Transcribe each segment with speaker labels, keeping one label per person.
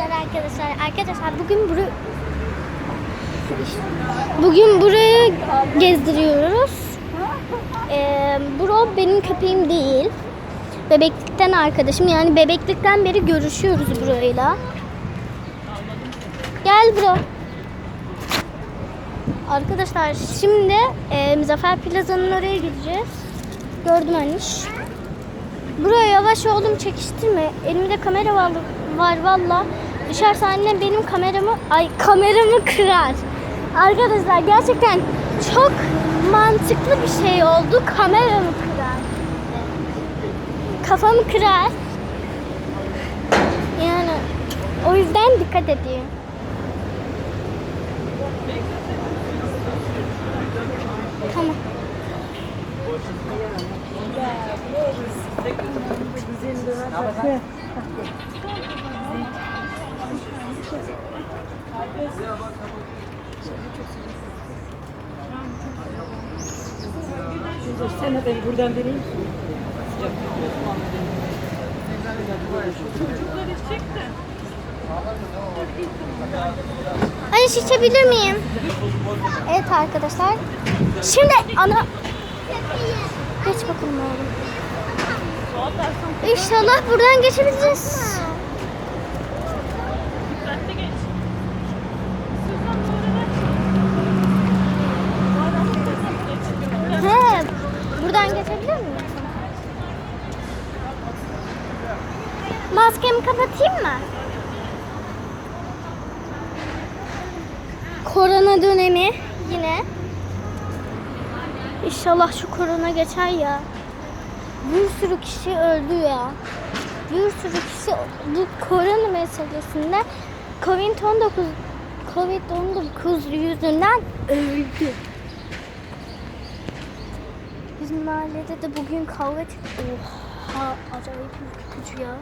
Speaker 1: Merhabalar arkadaşlar. Arkadaşlar bugün buru Bugün burayı gezdiriyoruz. Ee, bro benim köpeğim değil. Bebeklikten arkadaşım. Yani bebeklikten beri görüşüyoruz burayla. Gel bro. Arkadaşlar şimdi e, Zafer Plaza'nın oraya gideceğiz. Gördüm Aniş. Buraya yavaş oğlum çekiştirme. Elimde kamera var, var valla. Düşerse annem benim kameramı, ay kameramı kırar. Arkadaşlar gerçekten çok mantıklı bir şey oldu. Kameramı kırar. Kafamı kırar. Yani o yüzden dikkat edin. Tamam.
Speaker 2: Sen de beni buradan vereyim.
Speaker 1: Anne şişebilir miyim? Evet arkadaşlar. Şimdi ana... Geç bakalım oğlum. İnşallah buradan geçebileceğiz. Buradan geçebilir miyim? Maskemi kapatayım mı? Korona dönemi yine. İnşallah şu korona geçer ya. Bir sürü kişi öldü ya. Bir sürü kişi bu korona meselesinde Covid-19 Covid-19 yüzünden öldü. Bizim mahallede de bugün kavga çıktı. Oha acayip ürkütücü ya.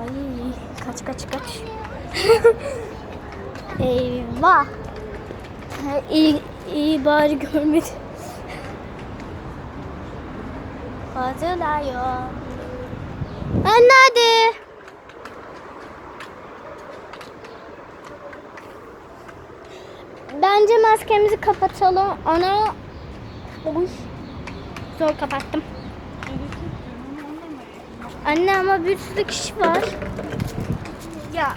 Speaker 1: Ay kaç kaç kaç. Eyvah. İyi, iyi bari görmedi. Hazırlıyor. Anne hadi. Bence maskemizi kapatalım. Ana. Oy. Zor kapattım. Anne ama bir sürü kişi var. Ya.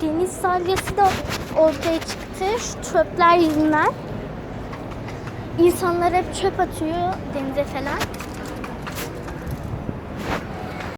Speaker 1: Deniz salyası da ortaya çıktı. Şu çöpler yüzünden. İnsanlar hep çöp atıyor denize falan.